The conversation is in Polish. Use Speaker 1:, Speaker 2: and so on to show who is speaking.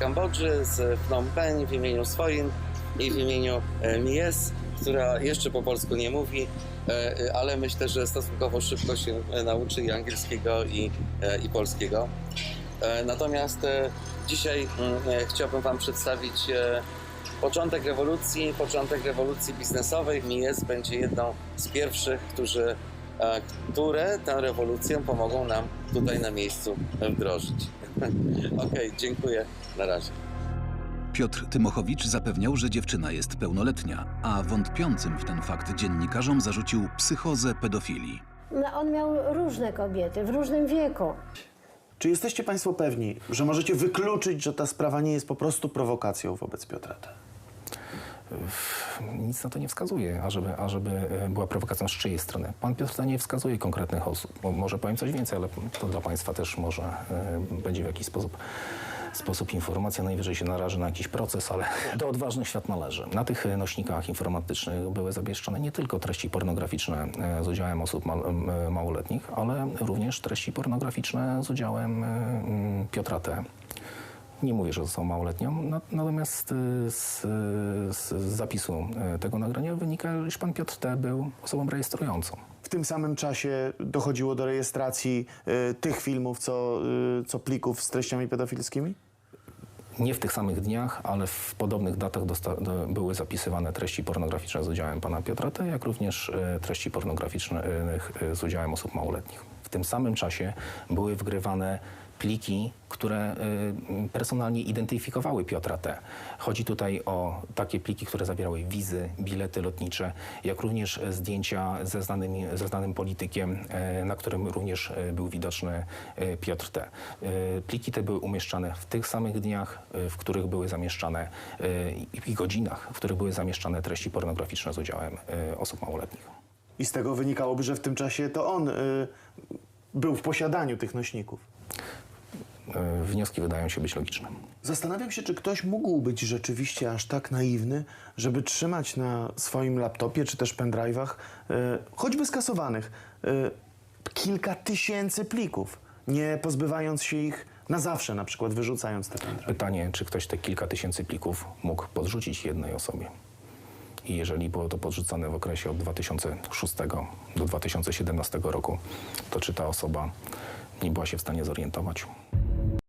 Speaker 1: Kambodży, z Phnom Penh w imieniu swoim i w imieniu e, Mies, która jeszcze po polsku nie mówi, e, e, ale myślę, że stosunkowo szybko się nauczy i angielskiego, i, i polskiego. Natomiast dzisiaj mm, chciałbym Wam przedstawić początek rewolucji, początek rewolucji biznesowej. Mies będzie jedną z pierwszych, którzy, które tę rewolucję pomogą nam tutaj na miejscu wdrożyć. Okej, dziękuję. Na razie.
Speaker 2: Piotr Tymochowicz zapewniał, że dziewczyna jest pełnoletnia, a wątpiącym w ten fakt dziennikarzom zarzucił psychozę pedofilii.
Speaker 3: No, on miał różne kobiety w różnym wieku.
Speaker 4: Czy jesteście Państwo pewni, że możecie wykluczyć, że ta sprawa nie jest po prostu prowokacją wobec Piotra T?
Speaker 5: Nic na to nie wskazuje, ażeby, ażeby e, była prowokacją z czyjej strony. Pan Piotr nie wskazuje konkretnych osób. Mo- Może powiem coś więcej, ale to dla Państwa też może e, będzie w jakiś sposób, sposób informacja. Najwyżej się naraży na jakiś proces, ale do odważnych świat należy. Na tych e, nośnikach informatycznych były zamieszczone nie tylko treści pornograficzne z udziałem osób małoletnich, ale również treści pornograficzne z udziałem Piotra T. Nie mówię, że są małoletnią, na- natomiast y, z, z zapisu y, tego nagrania wynika, iż pan Piotr T. był osobą rejestrującą.
Speaker 4: W tym samym czasie dochodziło do rejestracji y, tych filmów, co, y, co plików z treściami pedofilskimi?
Speaker 5: Nie w tych samych dniach, ale w podobnych datach były zapisywane treści pornograficzne z udziałem pana Piotra T., jak również y, treści pornograficzne z udziałem osób małoletnich. W tym samym czasie były wgrywane pliki, które y, personalnie identyfikowały Piotra T. Chodzi tutaj o takie pliki, które zawierały wizy, bilety lotnicze, jak również zdjęcia ze, znanymi, ze znanym politykiem, e, na którym również e, był widoczny Piotr T. Pliki te były umieszczane w tych samych dniach, w których były zamieszczane i godzinach, w których były zamieszczane treści pornograficzne z udziałem osób małoletnich.
Speaker 4: I z tego wynikałoby, że w tym czasie to on y, był w posiadaniu tych nośników.
Speaker 5: E, Wnioski wydają się być logiczne.
Speaker 4: Zastanawiam się, czy ktoś mógł być rzeczywiście aż tak naiwny, żeby trzymać na swoim laptopie czy też pendrive'ach, y, choćby skasowanych, y, kilka tysięcy plików, nie pozbywając się ich na zawsze, na przykład wyrzucając te pendrive.
Speaker 5: Pytanie, czy ktoś te kilka tysięcy plików mógł podrzucić jednej osobie? I jeżeli było to podrzucane w okresie od 2006 do 2017 roku, to czy ta osoba nie była się w stanie zorientować?